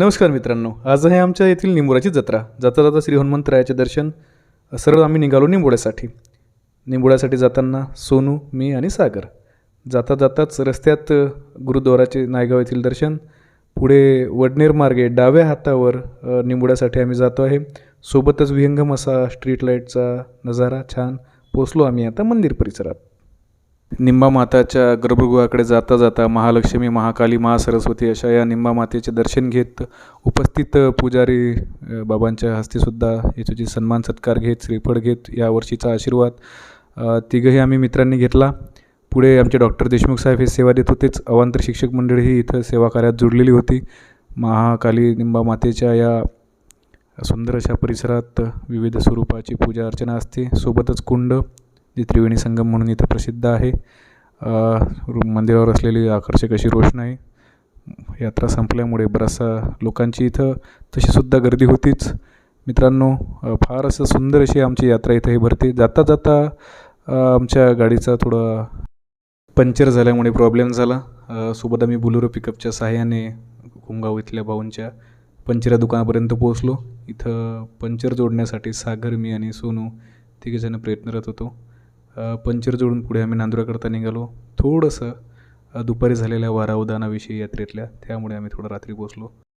नमस्कार मित्रांनो आज आहे आमच्या येथील निंबोऱ्याची जत्रा. जाता जाता श्री हनुमंतरायाचे दर्शन. सरळ आम्ही निघालो निंबोड्यासाठी निंबोड्यासाठी जाताना सोनू मी आणि सागर. जाता जाताच रस्त्यात गुरुद्वाराचे नायगाव येथील दर्शन. पुढे वडनेर मार्गे डाव्या हातावर निंबोड्यासाठी आम्ही जातो आहे. सोबतच विहंगम असा स्ट्रीट लाईटचा नजारा छान पोचलो आम्ही आता मंदिर परिसरात. निंबा माताच्या गर्भगृहाकडे जाता जाता महालक्ष्मी महाकाली महासरस्वती अशा या निंबा मातेचे दर्शन घेत उपस्थित पुजारी बाबांच्या हस्तेसुद्धा येथेची सन्मान सत्कार घेत श्रीफळ घेत या वर्षीचा आशीर्वाद तिघंही आम्ही मित्रांनी घेतला. पुढे आमचे डॉक्टर देशमुख साहेब हे सेवा देत होतेच. अवांतर शिक्षक मंडळीही इथं सेवा कार्यात जुडलेली होती. महाकाली निंबा मातेच्या या सुंदर अशा परिसरात विविध स्वरूपाची पूजा अर्चना असते. सोबतच कुंड जे त्रिवेणी संगम म्हणून इथं प्रसिद्ध आहे. मंदिरावर असलेली आकर्षक अशी रोषणाई. यात्रा संपल्यामुळे बराचसा लोकांची इथं तशीसुद्धा गर्दी होतीच. मित्रांनो फार असं सुंदर अशी आमची यात्रा इथं ही भरते. जाता जाता आमच्या गाडीचा थोडा पंक्चर झाल्यामुळे प्रॉब्लेम झाला. सोबत आम्ही बुलोरो पिकअपच्या सहाय्याने कुंगाव इथल्या भाऊंच्या पंचर दुकानापर्यंत पोहोचलो. इथं पंचर जोडण्यासाठी सागर मी आणि सोनू तिघेजणं प्रयत्नरत होतो. पंचर जोडून पुढे आम्ही नांदुराकरता निघालो. थोडंसं दुपारी झालेल्या वारा उदानाविषयी यात्रेतल्या त्यामुळे आम्ही थोडं रात्री पोचलो